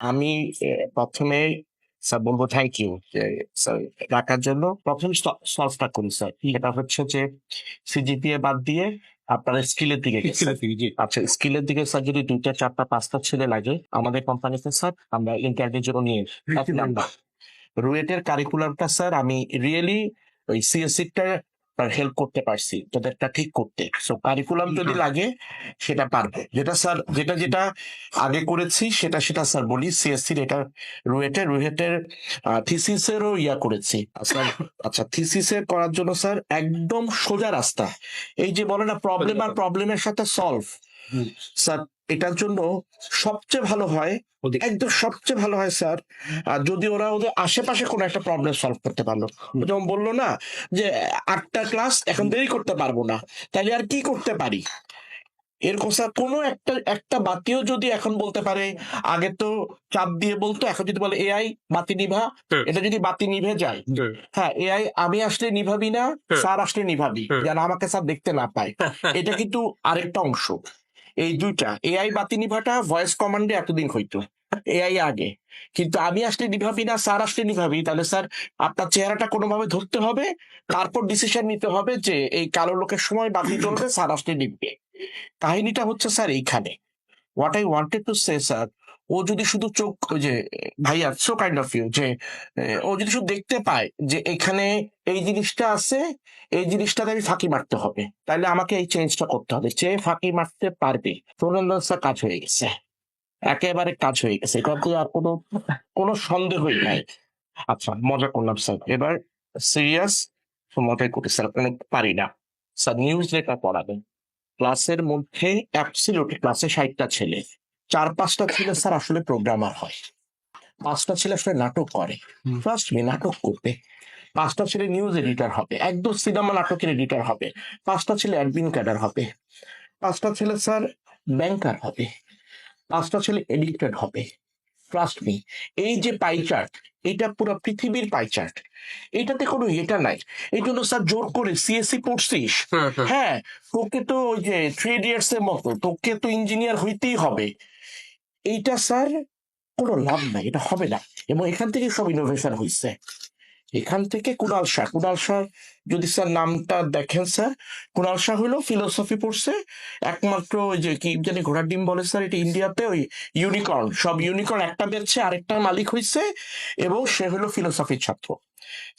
আমি প্রথমে স্যার বলব থ্যাংক ইউ স্যার রাখার জন্য প্রথম সলভটা করি স্যার। এটা হচ্ছে যে সিজিপিএ বাদ দিয়ে আপনার স্কিলের দিকে আচ্ছা স্কিলের দিকে স্যার যদি দুইটা চারটা পাঁচটা ছেলে লাগে আমাদের কোম্পানিতে স্যার আমরা ইন্টারভিউ জন্য নিয়ে রুয়েটের কারিকুলামটা স্যার আমি রিয়েলি ওই সিএসসিটা হেল্প করতে পারছি। তোদেরটা ঠিক করতে। সো কারিকুলাম যদি লাগে সেটা পারবে। যেটা স্যার যেটা যেটা আগে করেছি সেটা সেটা স্যার বলি। সিএসসির এটা রুয়েটের রুয়েটের থিসিসেরও ইয়া করেছি। স্যার আচ্ছা থিসিসের করার জন্য স্যার একদম সোজা রাস্তা। এই যে বলে না প্রবলেম আর প্রবলেমের সাথে সলভ স্যার এটার জন্য সবচেয়ে ভালো হয়। একদম সবচেয়ে ভালো হয় স্যার। যদি ওরা ওদের আশেপাশে কোনো একটা প্রবলেম সলভ করতে পারল। যেমন বলল না যে আটটা ক্লাস এখন দেরি করতে পারব না। তাহলে আর কি করতে পারি? এরকম স্যার কোনো একটা একটা বাতিও যদি এখন বলতে পারে আগে তো চাপ দিয়ে বলতো এখন যদি বলে এআই বাতি নিভা। এটা যদি বাতি নিভে যায় হ্যাঁ এআই আমি আসলে নিভাবি না স্যার আসলে নিভাবি যেন আমাকে স্যার দেখতে না পায়। এটা কিন্তু আরেকটা অংশ। এই দুইটা এআই বাতি নিভাটা ভয়েস কমান্ডে এতদিন হইতো এআই আগে। কিন্তু আমি আসলে নিভাবি না, স্যার আসলে নিভাবি তাহলে স্যার আপনার চেহারাটা কোনোভাবে ধরতে হবে, তারপর ডিসিশন নিতে হবে যে এই কালো লোকের সময় বাকি চলবে স্যার আসলে নিভবে কাহিনীটা হচ্ছে, স্যার, এইখানে। What I wanted to say sir ও যদি শুধু চোখ, ওই যে, ভাইয়া সো কাইন্ড অফ ইউ যে ও যদি শুধু দেখতে পায় যে এখানে এই জিনিসটা আছে, এই জিনিসটাতে আমি ফাঁকি মারতে হবে। তাহলে আমাকে এই চেঞ্জটা করতে হবে। চেয়ে ফাঁকি মারতে পারবে সুরেন্দ্র কাজ হয়ে গেছে। একেবারে কাজ হয়ে গেছে। কাউকে আর কোনো কোনো সন্দেহই নাই। আচ্ছা মজা করলাম স্যার এবার সিরিয়াস মজাই করি স্যার আপনার পারি না। স্যার নিউজ লেটার পড়াবেন ক্লাসের মধ্যে অ্যাবসিলিউট ক্লাসে ষাটটা ছেলে। চার পাঁচটা ছেলে স্যার আসলে প্রোগ্রামার হয়। পাঁচটা ছেলে আসলে নাটক করে। ফার্স্ট মি নাটক করবে। পাঁচটা ছেলে নিউজ এডিটর হবে। একদম সিনেমা নাটকের এডিটার হবে। পাঁচটা ছেলে অ্যাডমিন ক্যাডার হবে। পাঁচটা ছেলে স্যার ব্যাংকার হবে। পাঁচটা ছেলে এডিক্টেড হবে। ট্রাস্ট মি এই যে পাই চার্ট এটা পুরো পৃথিবীর পাই চার্ট এটাতে কোনো এটা নাই। এই জন্য স্যার জোর করে সিএসসি পড়ছিস। হ্যাঁ তোকে তো ওই যে থ্রি ইডিয়টস এর মতো তোকে তো ইঞ্জিনিয়ার হইতেই হবে। এইটা স্যার, কোনো লাভ নাই, এটা হবে না। এবং এখান থেকে সব ইনোভেশন হয়েছে এখান থেকে কুণাল শাহ কুণাল শাহ, যদি স্যার নামটা দেখেন স্যার কুণাল শাহ হলো ফিলোসফি পড়ছে, একমাত্র ওই যে কি জানি ঘোড়ার ডিম বলে স্যার, এটা ইন্ডিয়াতে ওই ইউনিকর্ন সব ইউনিকর্ন একটা বেরছে আরেকটার মালিক হয়েছে এবং সে হলো ফিলোসফির ছাত্র।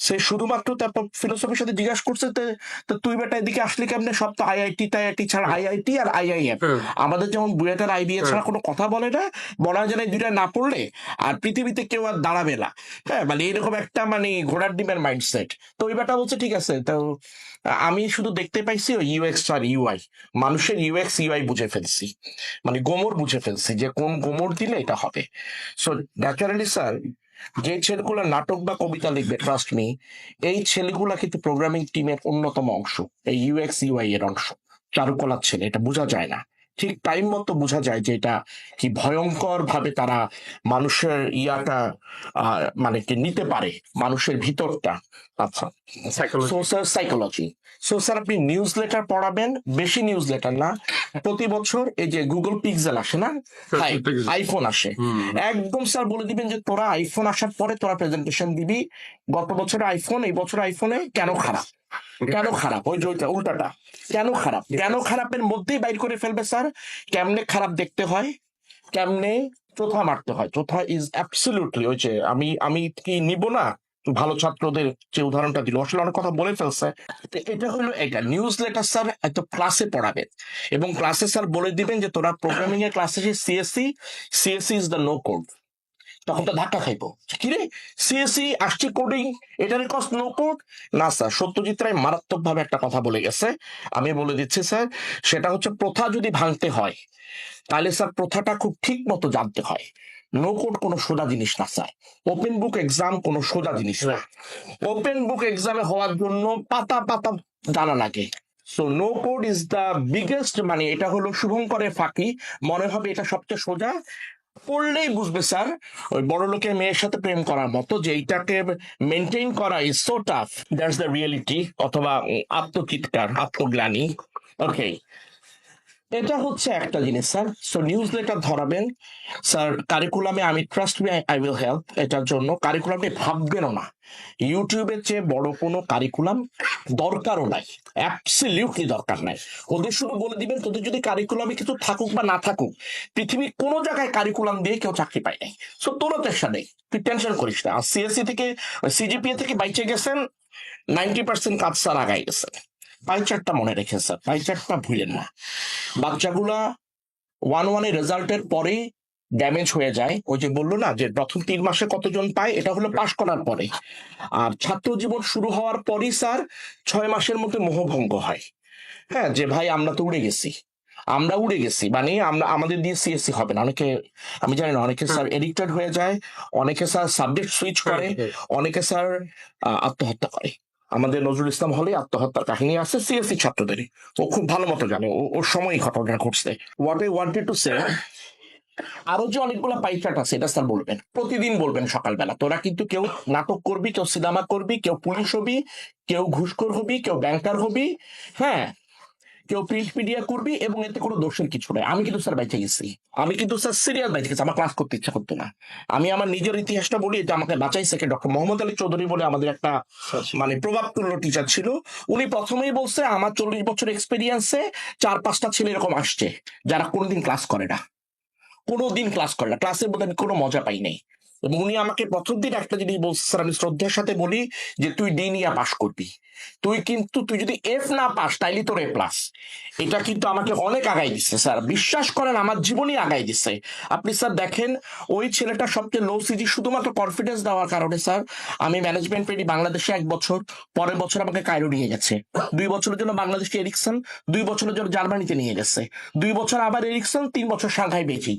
সে শুধুমাত্র তারপর ফিলোসফির সাথে জিজ্ঞাসা করছে তো তুই বেটা এদিকে আসলি কেমনে? সব তো আইআইটি টাইআইটি ছাড়া আইআইটি আর আইআইএম আমাদের যেমন বুয়েটার আইবিএ ছাড়া কোনো কথা বলে না বলা যায় না দুইটা না পড়লে আর পৃথিবীতে কেউ আর দাঁড়াবে না। হ্যাঁ মানে এরকম একটা মানে ঘোড়ার ডিমের মাইন্ডসেট তো ওই বেটা বলছে ঠিক আছে তো আমি শুধু দেখতে পাইছি ওই ইউএক্স আর ইউআই মানুষের ইউএক্স ইউআই বুঝে ফেলছি। মানে গোমর বুঝে ফেলছি যে কোন গোমর দিলে এটা হবে। সো ন্যাচারালি স্যার যে ছেলেগুলো নাটক বা কবিতা লিখবে ট্রাস্ট মি এই ছেলেগুলা কিন্তু প্রোগ্রামিং টিমের অন্যতম অংশ, এই ইউএক্স ইউআই এর অংশ, চারুকলার ছেলে, এটা বোঝা যায় না। ঠিক টাইম মতো বোঝা যায় যে এটা কি ভয়ঙ্কর ভাবে তারা মানুষের ইয়াটা মানে কি নিতে পারে, মানুষের ভিতরটা। আচ্ছা। সোশ্যাল সাইকোলজি সো স্যার আপনি নিউজ লেটার পড়াবেন বেশি নিউজ লেটার না। প্রতি বছর এই যে গুগল পিক্সেল আসে না? আইফোন আসে। একদম স্যার বলে দিবেন যে তোরা আইফোন আসার পরে তোরা প্রেজেন্টেশন দিবি। গত বছর আইফোন এই বছর আইফোনে কেন খারাপ? কেন খারাপ? ওই যে ওইটা উল্টাটা। কেন খারাপ? কেন খারাপের মধ্যেই বাইর করে ফেলবে স্যার কেমনে খারাপ দেখতে হয়? কেমনে চোথা মারতে হয়? চোথা ইজ অ্যাবসলিউটলি ওই যে আমি আমি কি নিব না? ভালো ছাত্রদের যে উদাহরণটা দিল, আসলে অনেক কথা বলে ফেলছে। এটা হলো এটা নিউজ লেটার স্যার এত ক্লাসে পড়াবেন এবং ক্লাসে স্যার বলে দিবেন যে, তোরা প্রোগ্রামিং এর ক্লাসে CSC CSC is the no code তখন তো ধাক্কা খাইবো। কিরে সিএসসি আসছে কোডিং এটার কস নো কোড না স্যার সত্যজিৎ রায় মারাত্মক ভাবে একটা কথা বলে গেছে। আমি বলে দিচ্ছি স্যার সেটা হচ্ছে প্রথা যদি ভাঙতে হয়, তাহলে স্যার প্রথাটা খুব ঠিক মতো জানতে হয়। নো কোড কোনো সোজা জিনিস না স্যার। ওপেন বুক এক্সাম কোনো সোজা জিনিস না। ওপেন বুক এক্সামে হওয়ার জন্য পাতা পাতা জানা লাগে। So no code is the biggest মানে এটা হলো শুভঙ্করে ফাঁকি। মনে হবে এটা সবচেয়ে সোজা। পড়লেই বুঝবে স্যার ওই বড় লোকের মেয়ের সাথে প্রেম করার মতো যে এইটাকে মেনটেন করা is so tough that's the reality অথবা আত্মচিৎকার আত্মগ্লানি। ওকে এটা হচ্ছে একটা জিনিস, স্যার। সো নিউজ লেটার ধরাবেন। স্যার কারিকুলামে আমি trust me I will help এটার জন্য। কারিকুলামে ভাববেনও না। ইউটিউবের চেয়ে বড় কোনো কারিকুলাম দরকারও নাই। অ্যাবসলিউটলি দরকার নাই। ওদের শুধু বলে দিবেন, তোদের যদি কারিকুলামে কিছু থাকুক বা না থাকুক, পৃথিবীর কোনো জায়গায় কারিকুলাম দিয়ে কেউ চাকরি পায় নাই। সো তোরও চেষ্টা নেই। তুই টেনশন করিস না। আর সিএসসি থেকে সিজিপিএ থেকে বাইচে গেছেন নাইনটি পার্সেন্ট কাজ স্যার আগাই গেছেন। পাই চারটা মনে রেখে স্যার পাই চারটা ভুলেন না। বাচ্চাগুলা ওয়ান ওয়ানে রেজাল্টের পরে ড্যামেজ হয়ে যায়। ওই যে বলল না যে প্রথম তিন মাসে কতজন পায় এটা হলো পাশ করার পরে। আর ছাত্র জীবন শুরু হওয়ার পরই স্যার ছয় মাসের মধ্যে মোহভঙ্গ হয়। হ্যাঁ যে ভাই আমরা তো উড়ে গেছি। আমরা উড়ে গেছি মানে আমরা আমাদের দিয়ে সিএসসি হবে না। অনেকে আমি জানি না অনেকে স্যার এডিক্টেড হয়ে যায় অনেকে স্যার সাবজেক্ট সুইচ করে অনেকে স্যার আত্মহত্যা করে। আমাদের নজরুল ইসলাম হলে আত্মহত্যার কাহিনী আছে, সিএসসি ছাত্রদেরই ও খুব ভালো মতো জানে ওর সময় ঘটনা ঘটছে। What I wanted to say আরও যে অনেকগুলো পাইচাট আছে, এটা স্যার বলবেন। প্রতিদিন বলবেন সকালবেলা, তোরা কিন্তু কেউ নাটক করবি, কেউ সিনেমা করবি, কেউ পুলিশ হবি, কেউ ঘুষখোর হবি, কেউ ব্যাংকার হবি হ্যাঁ? কেউ প্রিন্ট মিডিয়া করবি এবং এতে কোনো দোষের কিছু নেই। আমি কিন্তু স্যার বাইচে গেছি। আমি কিন্তু স্যার সিরিয়াস বাইচে গেছি। আমার ক্লাস করতে ইচ্ছা করতো না। আমি আমার নিজের ইতিহাসটা বলি যে আমাকে বাঁচাইছে কে ডক্টর মোহাম্মদ আলী চৌধুরী বলে আমাদের একটা মানে প্রভাব তুল্য টিচার ছিল। উনি প্রথমেই বলছে আমার চল্লিশ বছর এক্সপিরিয়েন্সে চার পাঁচটা ছেলে এরকম আসছে যারা কোনোদিন ক্লাস করে না। কোনোদিন ক্লাস করে না। ক্লাসের মধ্যে আমি কোনো মজা পাই নাই। এবং উনি আমাকে প্রথম দিন একটা জিনিস বলছে, স্যার, আমি শ্রদ্ধার সাথে বলি যে তুই ডি নিয়ে পাশ করবি। তুই কিন্তু, তুই যদি এফ না পাস তাইলে তোর এ প্লাস এটা কিন্তু আমাকে অনেক আগাই দিচ্ছে স্যার। বিশ্বাস করেন, আমার জীবনই আগাই দিচ্ছে আপনি, স্যার, দেখেন, ওই ছেলেটা সবচেয়ে লো সিজি শুধুমাত্র কনফিডেন্স দেওয়ার কারণে, স্যার, আমি ম্যানেজমেন্ট পেরি বাংলাদেশে এক বছর, পরের বছর আমাকে কায়রো নিয়ে গেছে। দুই বছরের জন্য বাংলাদেশকে এরিকসন দুই বছরের জন্য জার্মানিতে নিয়ে গেছে। দুই বছর আবার এরিকসন তিন বছর সাংহাই বেজিং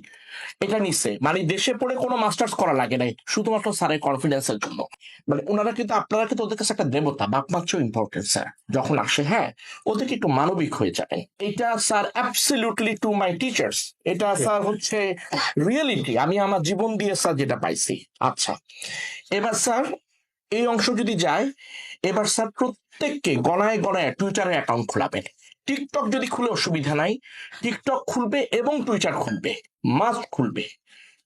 এটা নিচ্ছে। মানে দেশে পড়ে কোনো মাস্টার্স করা লাগে নাই শুধুমাত্র স্যারের কনফিডেন্সের জন্য। মানে ওনারা কিন্তু আপনারা কিন্তু ওদের কাছে একটা দেবতা বাপ মাত্র ইম্পর্টেন্ট স্যার। যখন আসে হ্যাঁ ওদেরকে একটু মানবিক হয়ে যাবেন এটা sir absolutely to my teachers এটা স্যার হচ্ছে রিয়েলিটি আমি আমার জীবন দিয়ে স্যার যেটা পাইছি। আচ্ছা। এবার স্যার এই অংশ যদি যায় এবার স্যার প্রত্যেককে গণায় গণায় টুইটারে অ্যাকাউন্ট খোলাবেন টিকটক যদি খুলে অসুবিধা নাই, টিকটক খুলবে এবং টুইটার খুলবে মাস্ট খুলবে।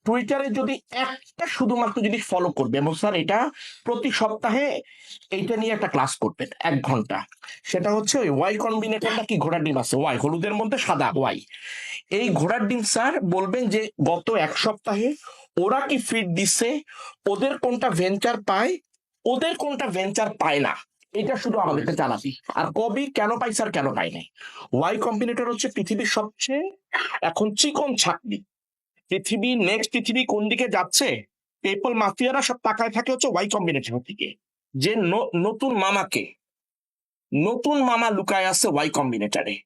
টুইটারে যদি একটা শুধুমাত্র যদি ফলো করবে, এবং স্যার এটা প্রতি সপ্তাহে এইটা নিয়ে একটা ক্লাস করবেন, এক ঘণ্টা। সেটা হচ্ছে ওই ওয়াই কম্বিনেটর নাকি ঘোড়ার ডিম আছে? ওয়াই হলুদের মধ্যে সাদা ওয়াই এই ঘোড়ার ডিম স্যার বলবেন যে গত এক সপ্তাহে ওরা কি ফিট দিচ্ছে? ওদের কোনটা ভেঞ্চার পায়? ওদের কোনটা ভেঞ্চার পায় না? এটা শুধু আমাদেরকে জানাবি। আর কবি কেন পাই স্যার কেন পাই নাই? ওয়াই কম্বিনেটর হচ্ছে পৃথিবীর সবচেয়ে এখন চিকন ছাকনি। পৃথিবী নেক্সট পৃথিবী কোন দিকে যাচ্ছে? পেপল মাফিয়ারা সব তাকায় থাকে হচ্ছে ওয়াই কম্বিনেটর থেকে যে নতুন মামাকে নতুন মামা লুকায় আছে ওয়াই কম্বিনেটরে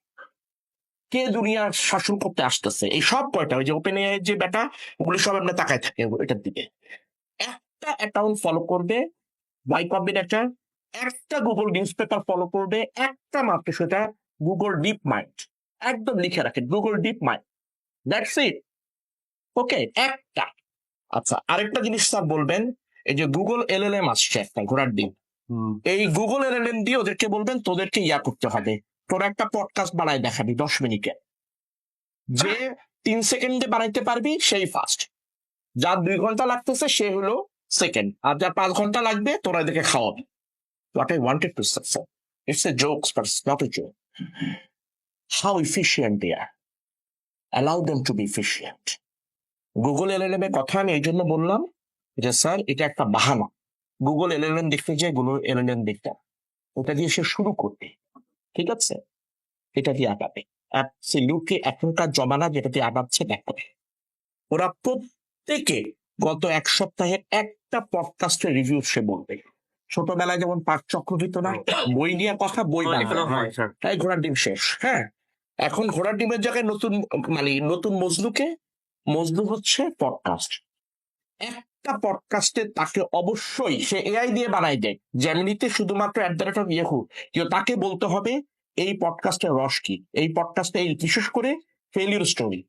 কে দুনিয়ার শাসন করতে আসতেছে? এই সব কয়টা? ওই যে ওপেন যে বেটা ওগুলি সব আমরা তাকায় থাকে এটার দিকে। একটা অ্যাকাউন্ট ফলো করবে ওয়াই কম্বিনেটর একটা গুগল নিউজ পেপার ফলো করবে একটা মাত্র সেটা গুগল ডিপ মাইন্ড একদম লিখে রাখে Google DeepMind that's it okay একটা। আচ্ছা আরেকটা জিনিস স্যার বলবেন এই যে গুগল এলএলএম আসছে একটা ঘোড়ার ডিম এই গুগল এলএলএম দিয়ে ওদেরকে বলবেন তোদেরকে ইয়া করতে হবে। তোর একটা পডকাস্ট বানায় দেখাবি দশ মিনিটে। যে তিন সেকেন্ডে বানাইতে পারবি সেই ফার্স্ট যার দুই ঘণ্টা লাগতেছে সে হলো সেকেন্ড আর যার পাঁচ ঘণ্টা লাগবে তোরা এদেরকে খাওয়াবে। What I wanted to say. It's a joke, but it's not a joke. How efficient they are. Allow them to be efficient. Google LLM এর কথা আমি এই জন্য বললাম যে স্যার এটা একটা বাহানা গুগল এলএলএম দেখতে যায় গুগল এলএলএম দেখতে ওটা দিয়ে সে শুরু করবে ঠিক আছে এটা দিয়ে আগাবে অ্যাবসলিউটলি এখনকার জমানা যেটা দিয়ে আগাচ্ছে দেখাবে ওরা প্রত্যেকে গত এক সপ্তাহে একটা পডকাস্টের রিভিউ সে বলবে ছোটবেলায় যেমন পাক চক্র হইতো না বই নিয়ে কথা বই বানানো তাই ঘোড়ার ডিম শেষ হ্যাঁ। এখন ঘোড়ার ডিমের জায়গায় নতুন মানে নতুন মজনুকে মজনু হচ্ছে পডকাস্ট একটা পডকাস্টে তাকে অবশ্যই সে এআই দিয়ে বানাই দেয় জেমিনিতে শুধুমাত্র at the rate of Yahoo তাকে বলতে হবে এই পডকাস্টের রস কি? এই পডকাস্টে এই বিশেষ করে ফেলিউর স্টোরি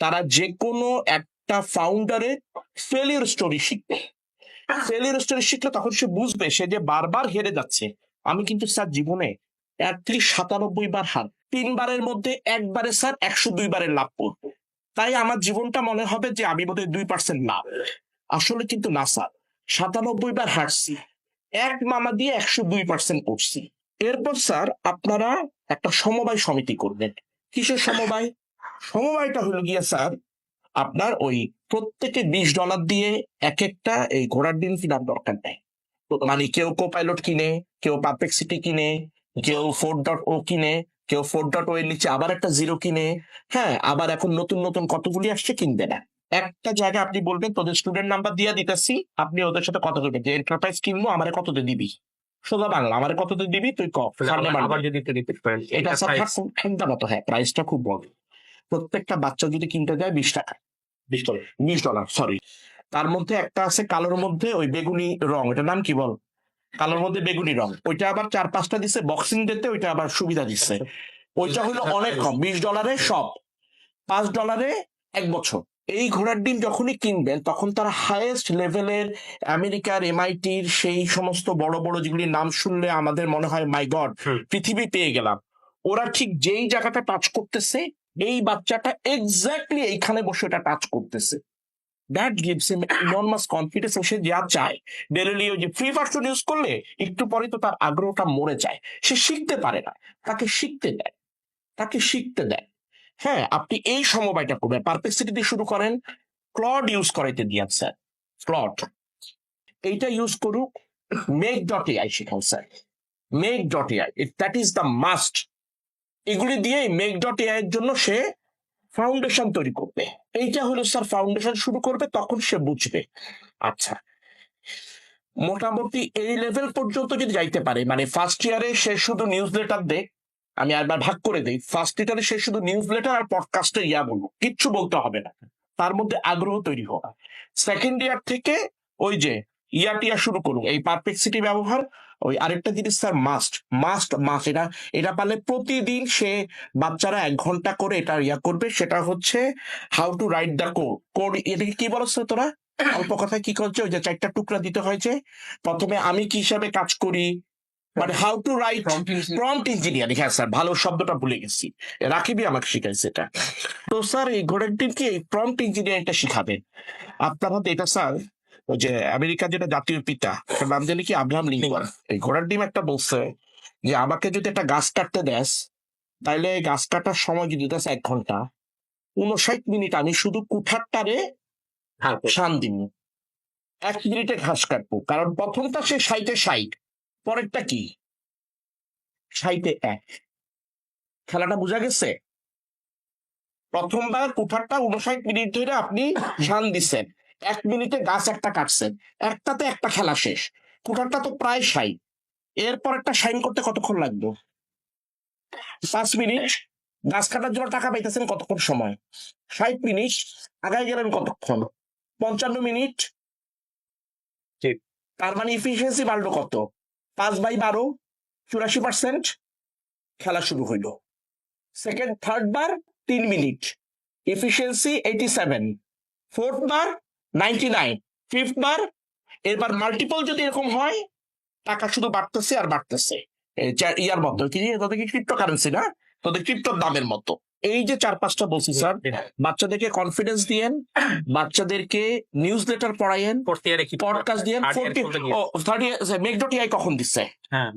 তারা যে কোনো একটা ফাউন্ডারের ফেলিউর স্টোরি শিখবে। ফেলিউর স্টোরি শিখলে তখন সে বুঝবে, সে যে বারবার হেরে যাচ্ছে। আমি কিন্তু স্যার জীবনে সাতানব্বই বার হার, তিনবারের মধ্যে একবারে স্যার একশো লাভ তাই আমার জীবনটা মনে হবে যে আমি বোধহয় দুই পার্সেন্ট লাভ। আসলে কিন্তু না স্যার, সাতানব্বই বার হারছি, এক মামা দিয়ে একশো দুই পার্সেন্ট করছি। এরপর স্যার আপনারা একটা সমবায় সমিতি করবেন। কিসের সমবায়? সমবায়টা হলো গিয়া স্যার আপনার ওই প্রত্যেকে বিশ ডলার দিয়ে এক একটা এই ঘোড়ার ডিম কেনার দরকার নেই। মানে কেউ কো পাইলট কিনে কেউ পারপ্লেক্সিটি কিনে কেউ ফোর ডট ও কিনে কেউ ফোর ডট ও এর নিচে আবার একটা জিরো কিনে। হ্যাঁ আবার এখন নতুন নতুন কতগুলি আসছে কিনবে না। একটা জায়গায় আপনি বলবেন তোদের স্টুডেন্ট নাম্বার দিয়ে দিতেছি আপনি ওদের সাথে কথা বলবেন যে এন্টারপ্রাইজ কিনবো আমারে কততে দিবি? সোজা বাংলা আমারে কততে দিবি? তুই ক সামনে আবার- বাড়বে। আবার যদি একটু রিপিট করেন এটা মতো হ্যাঁ প্রাইসটা খুব বড়। প্রত্যেকটা বাচ্চা যদি কিনতে যায় বিশ টাকা। বিশ ডলার বিশ ডলার সরি তার মধ্যে একটা আছে কালোর মধ্যে ওই বেগুনি রং। এটার নাম কি বল? কালোর মধ্যে বেগুনি রং। ওইটা আবার চার পাঁচটা দিচ্ছে বক্সিং ডেতে ওইটা আবার সুবিধা দিচ্ছে ওইটা হলো অনেক কম বিশ ডলারে সব। পাঁচ ডলারে এক বছর। এই ঘোড়ার ডিম যখনই কিনবেন তখন তারা হাইয়েস্ট লেভেলের আমেরিকার এমআইটির সেই সমস্ত বড় বড় যেগুলি নাম শুনলে আমাদের মনে হয় মাই গড পৃথিবী পেয়ে গেলাম। ওরা ঠিক যেই জায়গাটা টাচ করতেছে এই বাচ্চাটা এক্স্যাক্টলি এইখানে বসে এটা টাচ করতেছে। That gives him enormous confidence সে যা চায় ডেলি ওই যে ফ্রি ভার্সন ইউজ করলে একটু পরে তো তার আগ্রহটা মরে যায়। সে শিখতে পারে না, তাকে শিখতে দেয়, তাকে শিখতে দেয়। হ্যাঁ আপনি এই সমবায়টা করবেন পারপ্লেক্সিটি দিয়ে শুরু করেন ক্লড ইউজ করাইতে দিয়ান স্যার ক্লড এইটা ইউজ করুক মেক ডট এআই শেখান sir make dot AI that is the must এগুলি দিয়ে মেক ডট এআই এর জন্য সে ফাউন্ডেশন তৈরি করবে। এইটা হলো স্যার ফাউন্ডেশন শুরু করবে, তখন সে বুঝবে। আচ্ছা মোটামুটি এই লেভেল পর্যন্ত যদি যাইতে পারে মানে ফার্স্ট ইয়ারে সে শুধু নিউজ লেটার দেখ আমি একবার ভাগ করে দেই ফার্স্ট ইয়ারে সে শুধু নিউজ লেটার আর পডকাস্টের ইয়া বলব, কিচ্ছু বলতে হবে না, তার মধ্যে আগ্রহ তৈরি হোক সেকেন্ড ইয়ার থেকে ওই যে ইয়ার টিয়া শুরু করুক এই পারপ্লেক্সিটি ব্যবহার ওই আরেকটা জিনিস স্যার মাস্ট মাস্ট মাস্ট এটা এটা পারলে প্রতিদিন সে বাচ্চারা এক ঘণ্টা করে এটা ইয়া করবে সেটা হচ্ছে how to write the code code এটাকে কি বলছ তোরা? অল্প কথায় কি করছে? ওই যে চারটা টুকরা দিতে হয়েছে। প্রথমে আমি কি হিসাবে কাজ করি? মানে how to write prompt engineering হ্যাঁ স্যার ভালো শব্দটা ভুলে গেছি। রাকিবই আমাকে শিখাইছে এটা। তো স্যার এই ঘোড়ার এই প্রম্পট ইঞ্জিনিয়ারিংটা শিখাবেন আপনার হাতে এটা স্যার ওই যে আমেরিকার যেটা জাতীয় পিতা তার নাম জানি কি আব্রাহাম লিঙ্কন। এই ঘোড়ার ডিম একটা বলছে যে আমাকে যদি একটা গাছ কাটতে দেস তাইলে এই গাছ কাটার সময় যদি দেস এক ঘণ্টা উনষাট মিনিট আমি শুধু কুঠারটারে হ্যাঁ শান দিব। এক মিনিটে ঘাস কাটবো। কারণ প্রথমটা সে সাইটে সাইট পরেরটা কি? সাইটে এক। খেলাটা বোঝা গেছে? প্রথমবার কুঠারটা উনষাট মিনিট ধরে আপনি শান দিচ্ছেন এক মিনিটে গাছ একটা কাটছেন একটাতে একটা খেলা শেষ কুঠারটা তো প্রায় সাই। এরপর একটা সাইন করতে কতক্ষণ লাগবে? পাঁচ মিনিট। গাছ কাটার জন্য টাকা পাইতেছেন কতক্ষণ সময়? ষাট মিনিট। আগায় গেলেন কতক্ষণ? পঞ্চান্ন মিনিট। তার মানে ইফিসিয়েন্সি বাড়লো কত? পাঁচ বাই বারো চুরাশি পার্সেন্ট খেলা শুরু হইল। সেকেন্ড থার্ড বার তিন minute. Efficiency eighty seven fourth বার নাইনটি নাইন ফিফথ বার এবার মাল্টিপল যদি এরকম হয় টাকা শুধু বাড়তেছে আর বাড়তেছে। ইয়ার মতো কি তোদের কি ক্রিপ্টো কারেন্সি না? তোদের ক্রিপ্টোর দামের মতো। এই যে চার পাঁচটা বলছি স্যার বাচ্চাদেরকে কনফিডেন্স দিয়েন বাচ্চাদেরকে নিউজ লেটার পড়াইয়েন পডকাস্ট দিয়েন third year make dot AI কখন দিচ্ছে? হ্যাঁ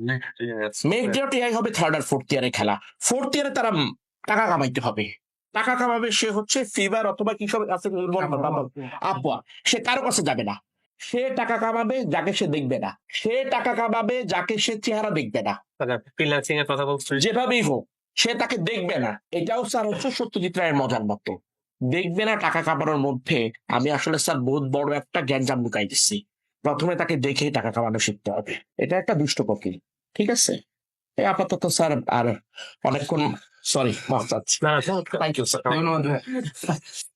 মেক ডট এআই হবে থার্ড আর ফোর্থ ইয়ারে খেলা। ফোর্থ ইয়ারে তারা টাকা কামাইতে হবে। টাকা কামাবে সে হচ্ছে ফিভার অথবা কি সব আছে আপওয়া সে কারও কাছে যাবে না। সে টাকা কামাবে যাকে সে দেখবে না। সে টাকা কামাবে যাকে সে চেহারা দেখবে না। ফ্রিল্যান্সিং এর কথা বলছো যেভাবেই হোক সে তাকে দেখবে না। এটাও স্যার হচ্ছে সত্যজিৎ রায়ের মজার মতো। দেখবে না টাকা কামানোর মধ্যে আমি আসলে স্যার বহুত বড় একটা জ্ঞানজাম দিচ্ছি। প্রথমে তাকে দেখেই টাকা কামানো শিখতে হবে। এটা একটা দুষ্ট প্রকৃতি ঠিক আছে? এই আপাতত স্যার আর অনেকক্ষণ Sorry, Martin. No, thank you, sir. No, no, no.